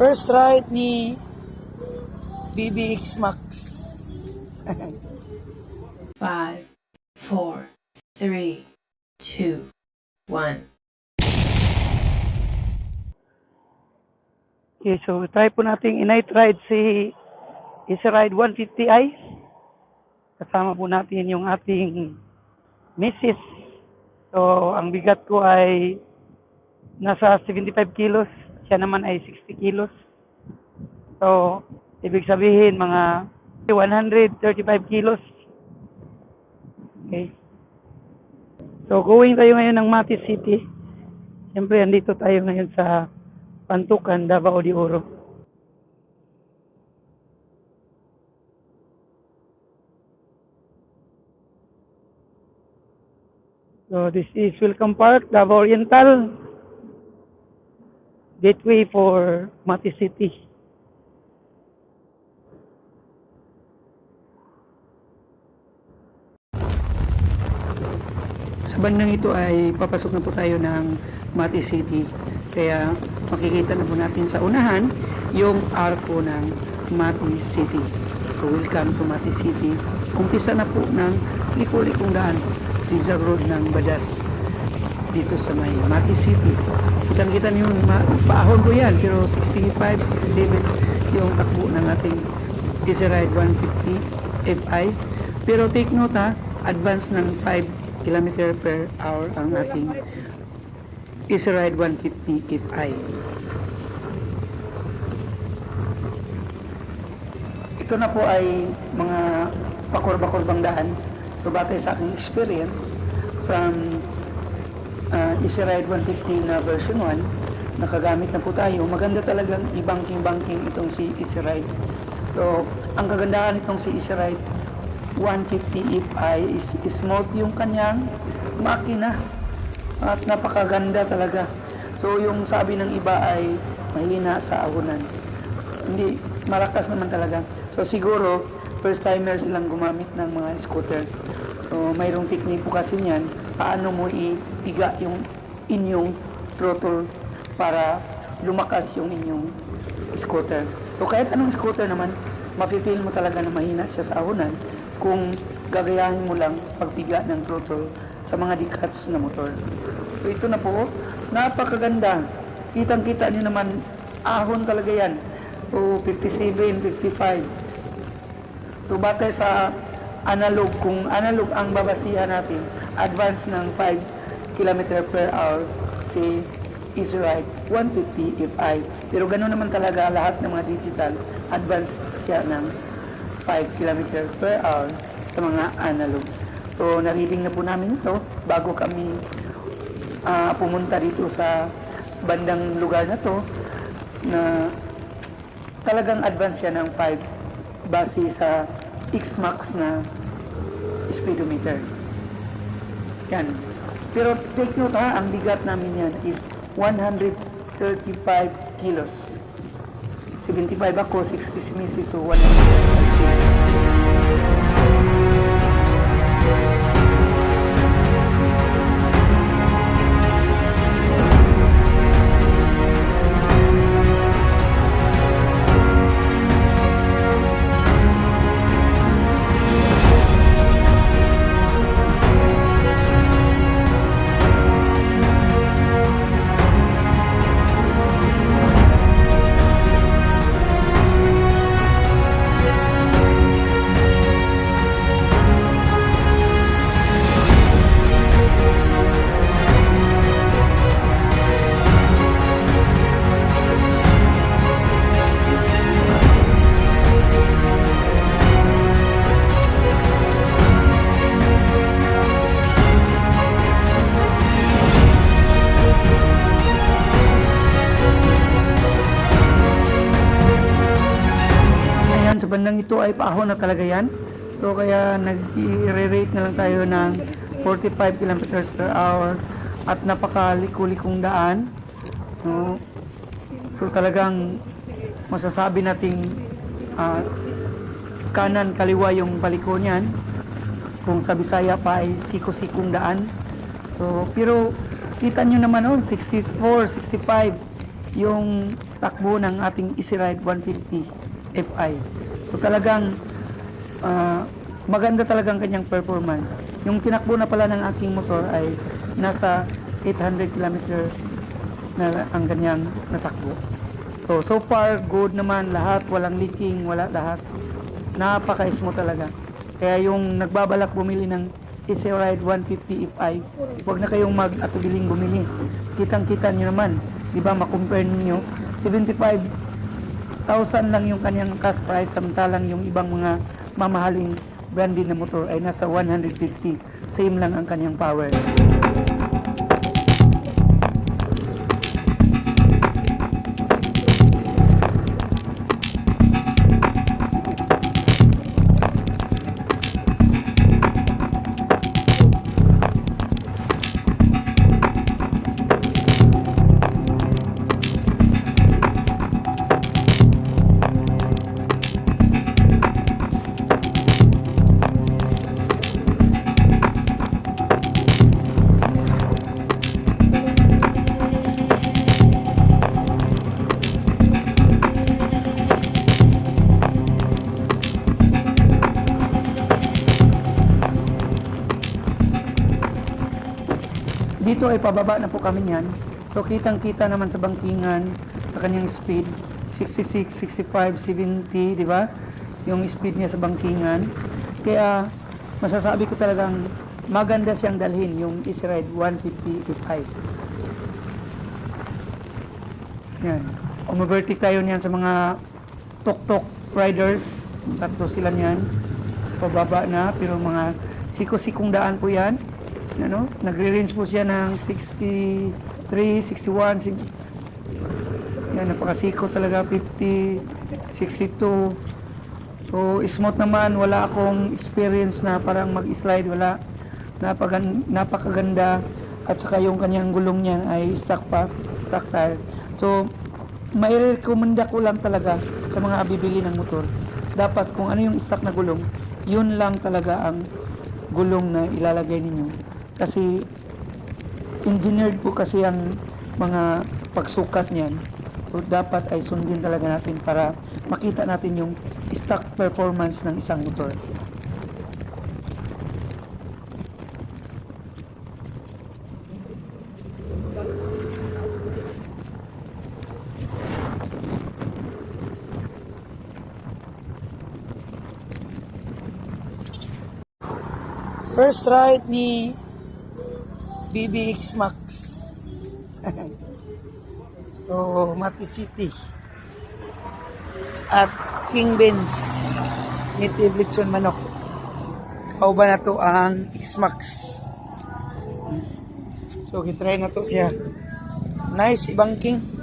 First ride ni BBX Max. Five, four, three, two, one. Okay, so try po nating i-night ride si Isa Ride 150i. Kasama po natin yung ating Mrs. So, ang bigat ko ay nasa 75 kilos. Siya naman ay 60 kilos. So, ibig sabihin mga 135 kilos. Okay. So, going tayo ngayon ng Mati City. Siyempre, andito tayo ngayon sa Pantukan, Davao de Oro. So this is Welcome Park, Davao Oriental. Gateway for Mati City. Sa bandang ito ay papasok na po tayo ng Mati City. Kaya makikita na po natin sa unahan yung arko ng Mati City. So welcome to Mati City. Umpisa na po ng liko-likong daan. Rizal Road ng Badas dito sa may Mati City. Kitang-kita niyo paahon ko yan pero 65, 67 yung takbo ng ating Ride 150 FI. Pero take note ha, advance ng 5 km per hour ang ating Ride 150 FI. Ito na po ay mga pakurba-kurbang daan. So batay sa aking experience from uh, Ride 150 na version 1, nakagamit na po tayo. Maganda talagang i-banking-banking itong si Ride. So, ang kagandahan itong si Ride 150 FI is smooth yung kanyang makina at napakaganda talaga. So, yung sabi ng iba ay mahina sa ahunan. Hindi, malakas naman talaga. So, siguro, first timer silang gumamit ng mga scooter. So, mayroong technique po kasi niyan, paano mo ipiga yung inyong throttle para lumakas yung inyong scooter. So, kahit anong scooter naman, mafe-feel mo talaga na mahina siya sa ahunan kung gagayahin mo lang pagpiga ng throttle sa mga dikats na motor. So, ito na po, napakaganda. Kitang-kita niyo naman, ahon talaga yan. So, 57, 55. So batay sa analog, kung analog ang babasihan natin, advance ng 5 km per hour si Easy Ride 150 FI. Pero ganoon naman talaga lahat ng mga digital, advance siya ng 5 km per hour sa mga analog. So na-reading na po namin ito bago kami ah, pumunta dito sa bandang lugar na to na talagang advance siya ng 5 base sa X-Max na speedometer. Yan. Pero take note ha, ang bigat namin yan is 135 kilos. 75 ako, 60 si Mrs. So 135 kilos. Bandang ito ay paahon na talaga yan. So kaya nag-i-rate na lang tayo ng 45 km per hour at napakaliko-likong daan. No? So talagang masasabi nating ah, kanan kaliwa yung paliko niyan. Kung sa Bisaya pa ay siko-sikong daan. So, pero kita nyo naman noon, 64, 65. yung takbo ng ating Easy Ride 150 Fi. So talagang ah, maganda talagang kanyang performance. Yung tinakbo na pala ng aking motor ay nasa 800 km na ang kanyang natakbo. So, so far, good naman lahat, walang leaking, wala lahat. Napaka-smooth talaga. Kaya yung nagbabalak bumili ng Easy Ride 150 Fi, huwag na kayong mag-atubiling bumili. Kitang-kita nyo naman, di ba, makompare ninyo, 75,000 lang yung kanyang cash price, samantalang yung ibang mga mamahaling branded na motor ay nasa 150. Same lang ang kanyang power. Dito ay pababa na po kami niyan. So kitang-kita naman sa bangkingan sa kanyang speed 66, 65, 70, di ba? Yung speed niya sa bangkingan. Kaya masasabi ko talagang maganda siyang dalhin yung Easy Ride 150 Fi. Yan. Umavertic tayo niyan sa mga tok-tok riders. Tatlo sila niyan. Pababa na pero mga siko-sikong daan po yan ano, nagre-range po siya ng 63, 61, sig- yan, napakasiko talaga, 50, 62. So, smooth naman, wala akong experience na parang mag-slide, wala. Napagan, napakaganda at saka yung kanyang gulong niya ay stock pa, stock tire. So, may rekomenda ko lang talaga sa mga bibili ng motor. Dapat kung ano yung stock na gulong, yun lang talaga ang gulong na ilalagay ninyo. Kasi engineered po kasi ang mga pagsukat niyan. So, dapat ay sundin talaga natin para makita natin yung stock performance ng isang motor. First ride ni BBX Max. to Mati City. At King Benz. Native Lechon Manok. Kauban na to ang X-Max. So, kitry na to siya. Nice, ibang King.